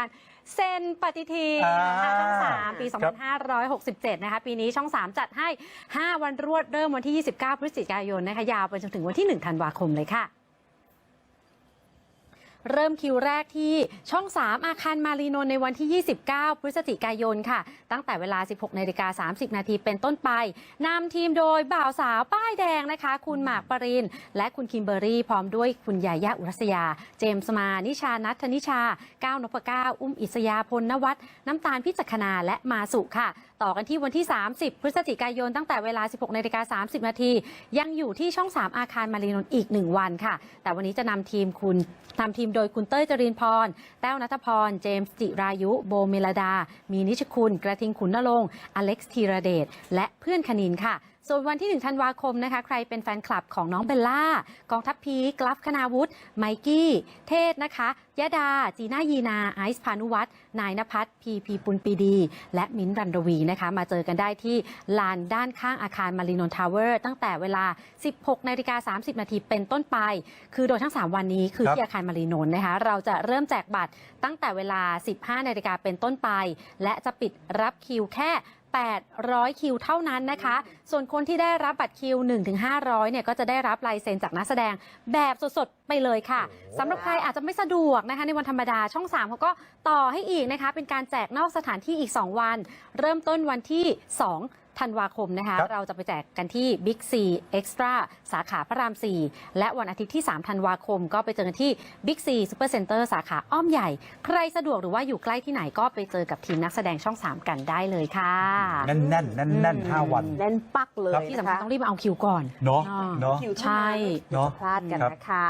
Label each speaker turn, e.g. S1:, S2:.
S1: การเซ็นปฏิทินนะคะ
S2: อ่า
S1: ช่อง3ปี
S2: ครับ
S1: 2567 นะคะ ปีนี้ช่อง 3 จัดให้ 5 วันรวดเริ่มวันที่ 29 พฤศจิกายนนะคะ ยาวไปจนถึงวันที่ 1 ธันวาคมเลยค่ะ เริ่มคิวแรกที่ช่อง 3 อาคารมารีนนในวันที่ 29 พฤศจิกายนค่ะ ตั้งแต่เวลา 16นาฬิกา30 นาทีเป็นต้นไปนำทีมโดยบ่าวสาวป้ายแดงนะคะ คุณหมากปริน และคุณคิมเบอรี่ พร้อมด้วยคุณยายาอุรัสยา เจมส์มา นิชานัทนิชา ก้าวนพก้าอุ้มอิสยาพลนวัฒน้ำตาลพิจักขณาและมาสุค่ะ ต่อกันที่วันที่ 30 พฤศจิกายนตั้งแต่เวลา 16นาฬิกา30 นาทียังอยู่ที่ช่อง 3 อาคารมารีนนอีก 1 วันค่ะ แต่วันนี้จะนำทีมคุณนำทีมโดยคุณเต้ยจรินพร แต้วนัทพร เจมส์จิรายุ โบเมลดา มีนิชคุณ กระทิงขุนนรงค์อเล็กซ์ธีระเดช และเพื่อนคณินค่ะส่วนวันที่ 1 ธันวาคมนะคะ ใครเป็นแฟนคลับของน้องเบลล่า กองทัพพีคกลัฟคณาวุฒิไมกี้ เทศนะคะยะดา จีน่ายีนา ไอซ์พานุวัฒน์นายนภัสพีพีปุณปีดี และมิ้นท์รันรวีนะคะ มาเจอกันได้ที่ลานด้านข้างอาคารมารีนนทาวเวอร์ ตั้งแต่เวลา 16นาฬิกา30 นาทีเป็นต้นไป คือโดยทั้ง 3 วันนี้คือ
S2: ครับ
S1: ที่อาคารมารีนนท์นะคะ เราจะเริ่มแจกบัตรตั้งแต่เวลา 15นาฬิกาเป็นต้นไป และจะปิดรับคิวแค่ 800 คิวเท่านั้นนะคะ ส่วนคนที่ได้รับบัตรคิว 1-500 เนี่ยก็จะได้รับลายเซ็นจากนักแสดงแบบสดๆ ไปเลยค่ะสำหรับใครอาจจะไม่สะดวกนะคะในวันธรรมดาช่อง 3 เขาก็ต่อให้อีกนะคะ เป็นการแจกนอกสถานที่อีก 2 วัน เริ่มต้นวันที่ 2 ธันวาคมนะคะ
S2: ครับ
S1: เราจะไปแจกกันที่ Big C Extra สาขาพระราม 4 และวันอาทิตย์ที่ 3 ธันวาคม ก็ไปเจอกันที่ Big C Super Center สาขาอ้อมใหญ่ ใครสะดวกหรือว่าอยู่ใกล้ที่ไหนก็ไปเจอกับทีมนักแสดงช่อง 3 กันได้เลยค่ะ
S2: แน่นแน่นแน่นแน่นห้าวัน
S3: แน่นปักเลย
S2: ครับ
S1: ที่
S3: นะ
S1: สำคัญ
S3: คะ
S1: ต้องรีบมาเอาคิวก่อน
S2: เนาะ
S1: อ่า
S2: เนาะ
S3: คิวเท่า
S1: ใช่
S3: นั้น
S2: เนาะ
S3: พลาดกัน
S2: ครับ
S3: นะคะ